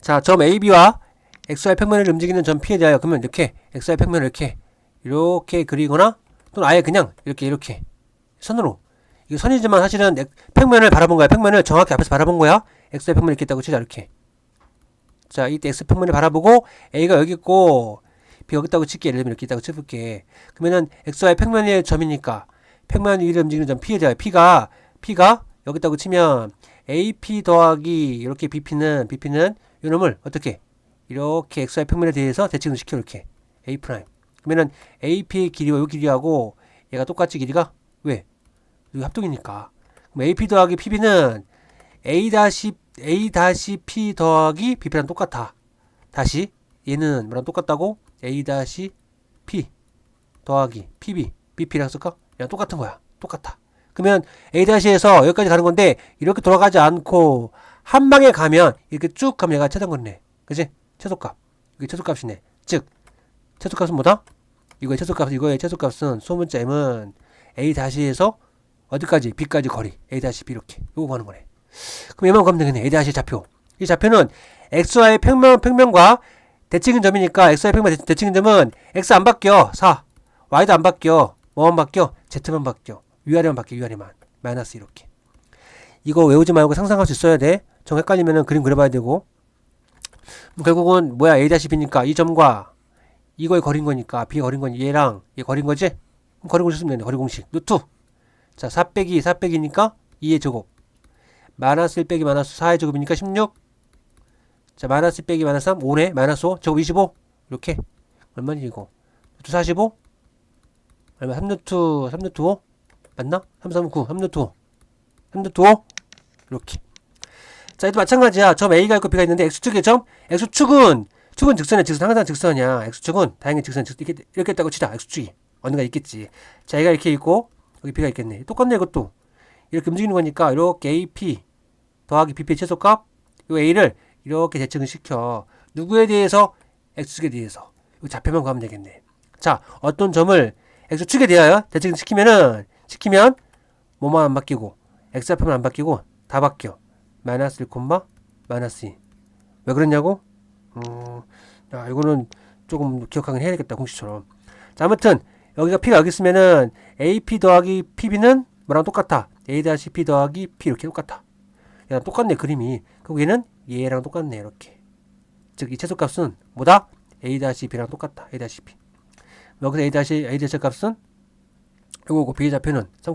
자, 점 AB와 XY 평면을 움직이는 점 P에 대하여 그러면 이렇게 XY 평면을 이렇게 이렇게 그리거나 또는 아예 그냥 이렇게 이렇게 선으로 이게 선이지만 사실은 엑- 평면을 바라본 거야. 평면을 정확히 앞에서 바라본 거야. XY 평면이 이렇게 있다고 치자 이렇게. 자, 이때 X 평면을 바라보고 A가 여기 있고 B 여기 있다고 칠게. 예를 들면 이렇게 있다고 쳐볼게. 그러면은 XY 평면의 점이니까 평면 위를 움직이는 점 P에 대하여 P가 P가 여기 있다고 치면 AP 더하기 이렇게 BP는 BP는 이놈을 어떻게 이렇게 XY 평면에 대해서 대칭을 시켜 이렇게 A 프라임. 그러면은 AP의 길이와 요 길이하고 얘가 똑같이 길이가 왜? 여기 합동이니까. 그럼 AP 더하기 PB는 A 다시 A 다시 P 더하기 BP랑 똑같아. 다시 얘는 뭐랑 똑같다고? A 다시 P 더하기 PB BP랑 쓸까? 야 똑같은 거야. 똑같아. 그러면 A 다시에서 여기까지 가는 건데 이렇게 돌아가지 않고 한 방에 가면 이렇게 쭉 가면 얘가 최단 거네. 그지? 최소값. 이게 최소값이네. 즉 최소값은 뭐다? 이거의 최소값 이거의 최소값은 소문자 m은 A 다시에서 어디까지 B까지 거리 A 다시 B 이렇게 요거 가는 거네. 그럼 얘만 가면 되겠네. A 다시 좌표. 이 좌표는 XY 평면 평면과 대칭인 점이니까 XY 평면 대- 대칭인 점은 X 안 바뀌어 4 Y도 안 바뀌어 뭐만 바뀌어 Z만 바뀌어 위아래만 바뀌어 위아래만 마이너스 이렇게 이거 외우지 말고 상상할 수 있어야 돼 정 헷갈리면은 그림 그려봐야 되고 뭐 결국은 뭐야 A 다시 B니까 이 점과 이거의 거린 거니까 B 거린 건 얘랑 얘 거린 거지 그럼 거리 공식 쓰면 되네 거리 공식 루트 자 4 빼기 4 빼기니까 2의 제곱 마이너스 1 빼기 마이너스 4의 제곱이니까 16 자, 마이너스 1 빼기 마이너스 3, 5네. 마이너스 5, 제곱 25. 이렇게. 얼마니, 이거? 루트 45? 얼마? 3루트, 3루트 5? 맞나? 3, 3, 9, 3루트 5. 3루트 5? 이렇게. 자, 이도 마찬가지야. 점 A가 있고 B가 있는데, X축의 점, X축은, 축은 직선의 직선, 항상 직선이야. X축은 다행히 직선, 직선, 이렇게, 이렇게 있다고 치자. X축이. 어딘가 있겠지. 자, A가 이렇게 있고, 여기 B가 있겠네. 똑같네, 이것도. 이렇게 움직이는 거니까, 이렇게 AP 더하기 BP의 최소값, 요 A를 이렇게 대칭을 시켜. 누구에 대해서? X축에 대해서. 이 좌표만 구하면 되겠네. 자, 어떤 점을 X축에 대하여 대칭을 시키면은, 시키면, 뭐만 안 바뀌고, X좌표만 안 바뀌고, 다 바뀌어. 마이너스 1, 마이너스 2. 왜 그랬냐고? 음, 야, 이거는 조금 기억하긴 해야 겠다, 공식처럼. 자, 아무튼, 여기가 P가 여기 있으면은, AP 더하기 PB는 뭐랑 똑같아. A-P 더하기 P 이렇게 똑같아. 야, 똑같네, 그림이. 그리고 얘는 얘랑 똑같네, 이렇게. 즉, 이 최소 값은 뭐다? A-B랑 똑같다, A-B. 여기서 A-A A 값은 요거고 B의 좌표는 3,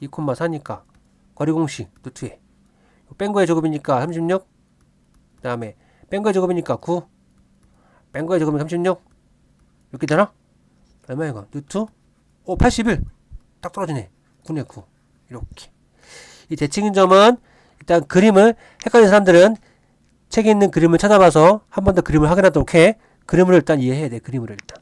2, 4니까 거리 공식 루트에 뺀 거의 제곱이니까 36. 그다음에 뺀 거의 제곱이니까 9. 뺀 거의 제곱이니까 36. 이렇게 되나? 얼마야 이거? 루트? 오, 81. 딱 떨어지네. 9네 9. 이렇게. 이 대칭인 점은 일단 그림을 헷갈리는 사람들은 책에 있는 그림을 찾아봐서 한 번 더 그림을 확인하도록 해. 그림을 일단 이해해야 돼. 그림을 일단.